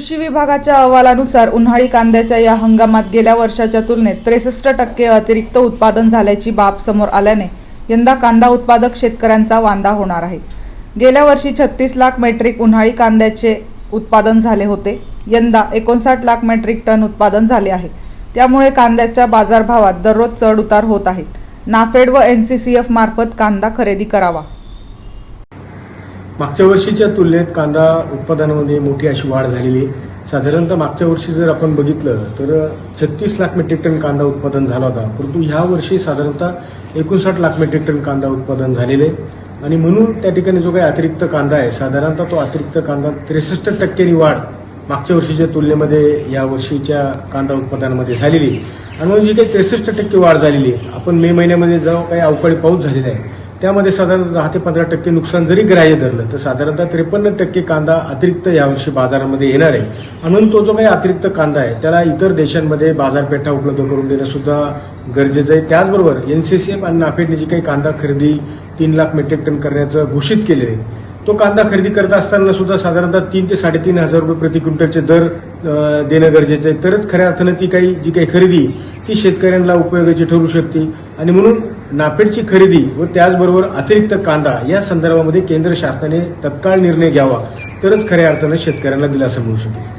कृषी विभागाच्या अहवालानुसार उन्हाळी कांद्याच्या या हंगामात गेल्या वर्षाच्या तुलनेत त्रेसष्ट टक्के अतिरिक्त उत्पादन झाल्याची बाब समोर आल्याने यंदा कांदा उत्पादक शेतकऱ्यांचा वांदा होणार आहे. गेल्या वर्षी छत्तीस लाख मेट्रिक उन्हाळी कांद्याचे उत्पादन झाले होते. यंदा एकोणसाठ लाख मेट्रिक टन उत्पादन झाले आहे. त्यामुळे कांद्याच्या बाजारभावात दररोज चढ उतार होत आहेत नाफेड व एन सी सी एफ मार्फत कांदा खरेदी करावा. मागच्या वर्षीच्या तुलनेत कांदा उत्पादनामध्ये मोठी अशी वाढ झालेली आहे. साधारणतः मागच्या वर्षी जर आपण बघितलं तर छत्तीस लाख मेट्रिक टन कांदा उत्पादन झाला होता. परंतु ह्या वर्षी साधारणतः एकोणसाठ लाख मेट्रिक टन कांदा उत्पादन झालेले आहे. आणि म्हणून त्या ठिकाणी जो काही अतिरिक्त कांदा आहे साधारणतः तो अतिरिक्त कांदा त्रेसष्ट टक्क्यांनी वाढ मागच्या वर्षीच्या तुलनेमध्ये या वर्षीच्या कांदा उत्पादनामध्ये झालेली आहे. आणि म्हणून जी काही त्रेसष्ट टक्के वाढ झालेली आहे आपण मे महिन्यामध्ये जो काही अवकाळी पाऊस झालेला आहे त्यामध्ये साधारण दहा ते पंधरा टक्के नुकसान जरी ग्राह्य धरलं तर साधारणतः त्रेपन्न टक्के कांदा अतिरिक्त यावर्षी बाजारामध्ये येणार आहे. म्हणून तो जो काही अतिरिक्त कांदा आहे त्याला इतर देशांमध्ये बाजारपेठा उपलब्ध करून देणं सुद्धा गरजेचं आहे. त्याचबरोबर एनसीसीएफ आणि नाफेडने जी काही कांदा खरेदी तीन लाख मेट्रिक टन करण्याचं घोषित केलेलं आहे तो कांदा खरेदी करत असताना सुद्धा साधारणतः तीन ते साडेतीन हजार रुपये प्रति क्विंटलचे दर देणं गरजेचं आहे. तरच खऱ्या अर्थानं ती काही जी काही खरेदी ती शेतकऱ्यांना उपयोगाची ठरू शकते. आणि म्हणून नापेडची खरेदी व त्याचबरोबर अतिरिक्त कांदा या संदर्भामध्ये केंद्र शासनाने तत्काळ निर्णय घ्यावा. तरच खऱ्या अर्थानं शेतकऱ्यांना दिलासा मिळू शकेल.